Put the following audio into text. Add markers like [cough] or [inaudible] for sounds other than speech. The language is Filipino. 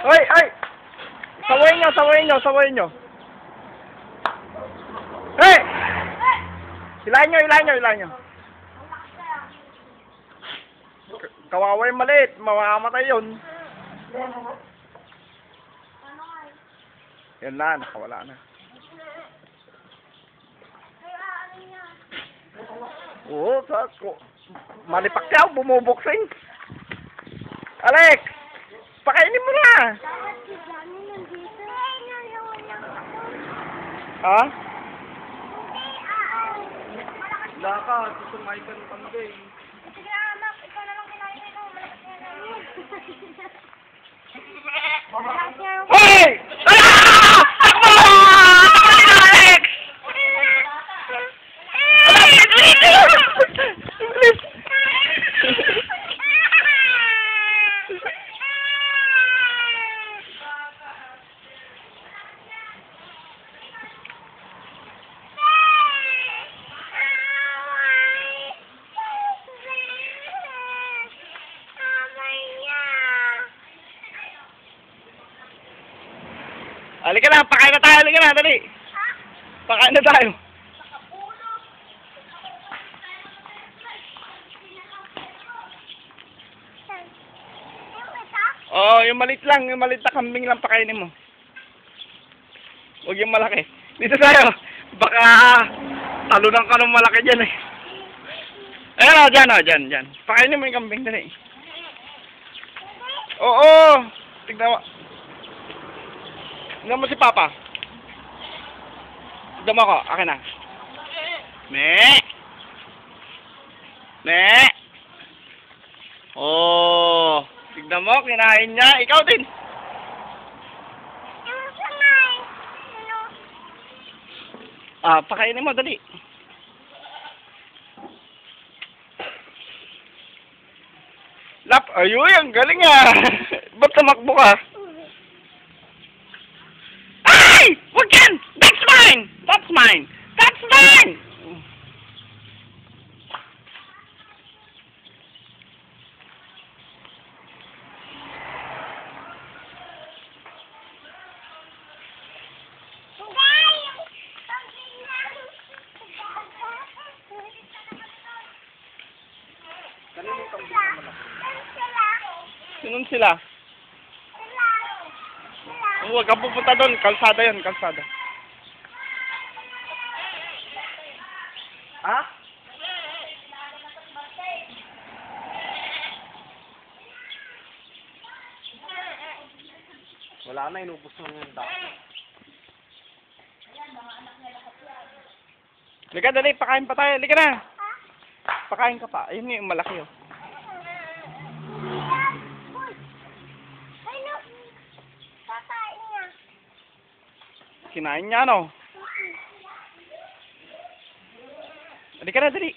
Oy, ay! Sawayin nyo, sawayin nyo, sawayin nyo. Hey! Ilahin nyo, ilahin nyo, ilahin nyo. Kawawa yung maliit, mamamatay yun. Yan na, nakawala na. Oo, sa ko. Malipakyaw, bumuboksing. Alex! Pakainin mo na! Ha? Hindi, ah, malakas. Wala ka, susumay ka ng kambing. Sige, anak, ikaw na lang kinain ito. Malakas nga yung... Hoy! Halika na, pakain na tayo, halika na, dali. Pakain na tayo. Oo, oh, yung malit lang, yung malit na kambing lang pakainin mo. Huwag yung malaki. Dito tayo. Baka talunan ka ng malaki dyan eh. Ayan o, dyan o, dyan, dyan. Pakainin mo yung kambing, dali. Oo, tignan mo. Tignan mo si Papa. Tignan mo ako, akin na. Me! Me! Oh, tignan mo, kinain niya. Ikaw din. Ah, pakainin mo, dali. Lap, ayun, ang galing ah. [laughs] Ba't tumakbo ka? Ay! Wag yan! That's mine! That's mine! That's mine! Sinun sila? Huwag kang pupunta doon. Kalsada yun, kalsada. Ha? Wala na, inubos mo yung dako. Liga, dali, pakain pa tayo. Liga na. Pakain ka pa. Ayun yung malaki oh. Kinain niya, no? Halika na, dali.